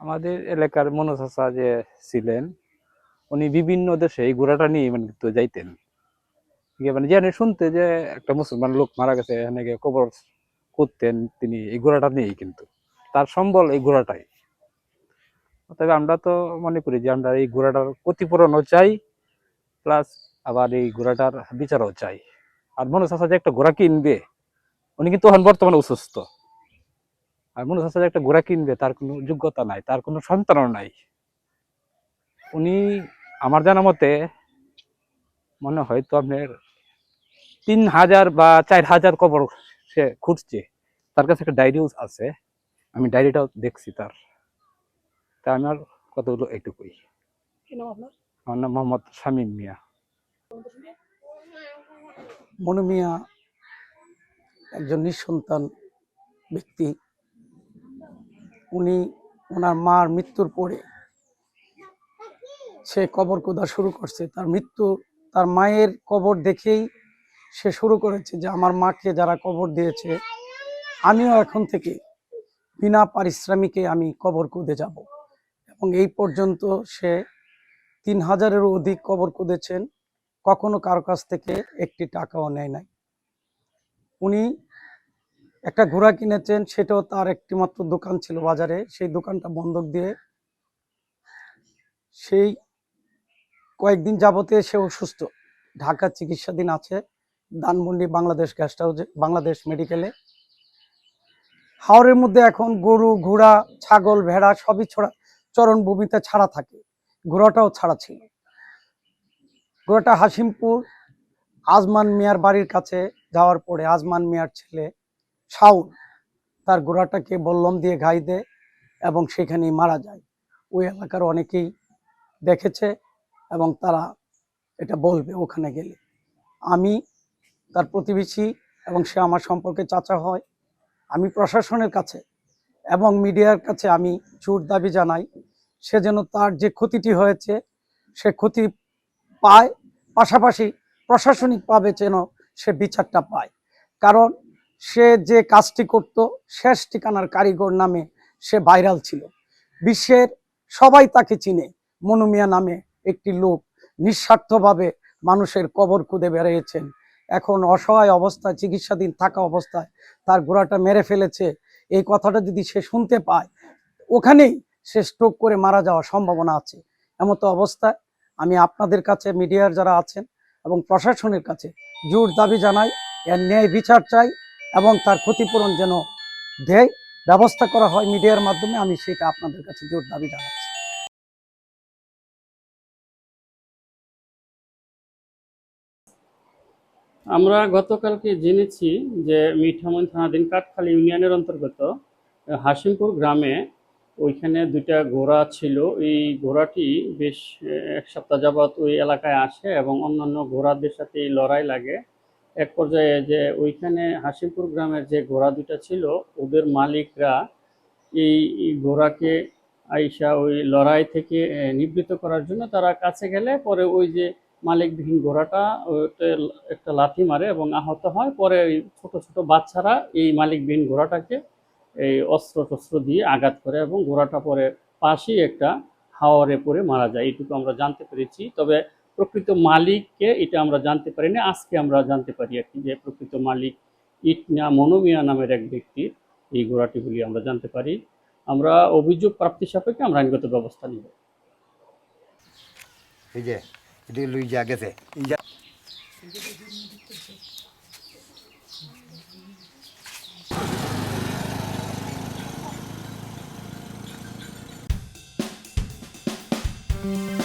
আমাদের এলাকার মনোচাষা যে ছিলেন, উনি বিভিন্ন দেশে এই ঘোড়াটা নিয়ে মানে তো যাইতেন। মানে জেনে শুনতে যে একটা মুসলমান লোক মারা গেছে, এখানে গিয়ে কবর করতেন তিনি এই ঘোড়াটা নিয়েই কিন্তু। তার সম্বল এই ঘোড়াটাই। তবে আমরা তো মনে করি যে আমরা এই ঘোড়াটার ক্ষতিপূরণও চাই, প্লাস আবার এই ঘোড়াটার বিচারও চাই। আর মনে চাষা যে একটা ঘোড়া কিনবে উনি কিন্তু এখন বর্তমানে অসুস্থ। আর মনে হচ্ছে যে একটা ঘোড়া কিনবে তার কোনো যোগ্যতা নাই তার কোনো সন্তানও নাই। উনি আমার জানা মতে মনে হয় তো আপনার তিন হাজার বা চার হাজার কবর সে খুঁজছে। তার কাছে একটা ডায়েরিও আছে। আমি ডায়েরিটাও দেখছি তার। তা আমার কতগুলো আপনার? আমার নাম মোহাম্মদ শামীম মিয়া। মনু মিয়া একজন নিঃসন্তান ব্যক্তি। উনি ওনার মার মৃত্যুর পরে সে কবর কোদা শুরু করছে। তার মৃত্যু, তার মায়ের কবর দেখেই সে শুরু করেছে যে আমার মাকে যারা কবর দিয়েছে, আমিও এখন থেকে বিনা পারিশ্রমিকে আমি কবর কুদে যাব। এবং এই পর্যন্ত সে তিন হাজারেরও অধিক কবর কুদেছেন। কখনো কারও কাছ থেকে একটি টাকাও নেয় নাই। উনি একটা ঘোড়া কিনেছেন, সেটাও তার একটি মাত্র দোকান ছিল বাজারে। সেই দোকানটা বন্ধক দিয়ে সেই কয়েকদিন যাবতে সে অসুস্থ। ঢাকা চিকিৎসাধীন আছে দানমন্ডি বাংলাদেশ গেস্ট হাউসে বাংলাদেশ মেডিকেলে হাওরের মধ্যে এখন গরু, ঘোড়া, ছাগল, ভেড়া সবই ছড়া চরণভূমিতে ছাড়া থাকে। ঘোড়াটাও ছাড়া ছিল। ঘোড়াটা হাসিমপুর আজমান মিয়ার বাড়ির কাছে যাওয়ার পরে আজমান মিয়ার ছেলে শাউল তার গোড়াটাকে বল্লম দিয়ে ঘাই দেয় এবং সেখানেই মারা যায়। ওই এলাকার অনেকেই দেখেছে এবং তারা এটা বলবে ওখানে গেলে। আমি তার প্রতিবেশী এবং সে আমার সম্পর্কে চাচা হয়। আমি প্রশাসনের কাছে এবং মিডিয়ার কাছে আমি জোর দাবি জানাই, সে যেন তার যে ক্ষতিটি হয়েছে, সে ক্ষতি পায়, পাশাপাশি প্রশাসনিকভাবে যেন সে বিচারটা পায়। কারণ সে যে কাজটি করত, শেষ ঠিকানার কারিগর নামে সে ভাইরাল ছিল। বিশ্বের সবাই তাকে চিনে। মনুমিয়া নামে একটি লোক নিঃস্বার্থভাবে মানুষের কবর খুঁদে বেরিয়েছেন এখন অসহায় অবস্থায়, চিকিৎসাধীন থাকা অবস্থায় তার গোড়াটা মেরে ফেলেছে। এই কথাটা যদি সে শুনতে পায়, ওখানেই সে স্ট্রোক করে মারা যাওয়ার সম্ভাবনা আছে। এমতো অবস্থায় আমি আপনাদের কাছে, মিডিয়ার যারা আছেন এবং প্রশাসনের কাছে জোর দাবি জানাই, এর ন্যায় বিচার চাই এবং তার ক্ষতিপূরণ যেন দেয়, ব্যবস্থা করা হয় মিডিয়ার মাধ্যমে, আমি সেটা আপনাদের কাছে জোর দাবি জানাচ্ছি। আমরা গতকালকে জেনেছি যে মিঠামন থানাধীন কাঠখালী ইউনিয়নের অন্তর্গত হাসিমপুর গ্রামে ওইখানে দুইটা ঘোড়া ছিল। এই ঘোড়াটি বেশ এক সপ্তাহ যাবৎ ওই এলাকায় আসে এবং অন্যান্য ঘোড়াদের সাথে লড়াই লাগে। এক পর্যায়ে যে ওইখানে হাসিমপুর গ্রামের যে ঘোড়া দুটা ছিল ওদের মালিকরা এই ঘোড়াকে আইসা ওই লড়াই থেকে আহ, নিবৃত্ত করার জন্য তারা কাছে গেলে পরে ওই যে মালিকবিহীন ঘোড়াটা একটা লাথি মারে এবং আহত হয়। পরে ছোট ছোট বাচ্চারা এই মালিকবিহীন ঘোড়াটাকে এই অস্ত্র টস্ত্র দিয়ে আঘাত করে এবং ঘোড়াটা পরে পাশেই একটা হাওয়ারে পড়ে মারা যায়। এইটুকু আমরা জানতে পেরেছি। তবে প্রকৃত মালিককে এটা আমরা জানতে পারিনি। আজকে আমরা জানতে পারি আর কি যে প্রকৃত মালিক ইটনা মনোমিয়া নামের এক ব্যক্তির এই ঘোড়াটি বলে আমরা জানতে পারি। আমরা অভিযোগ প্রাপ্তি সাপেক্ষে আমরা আইনগত ব্যবস্থা নিব। যা Thank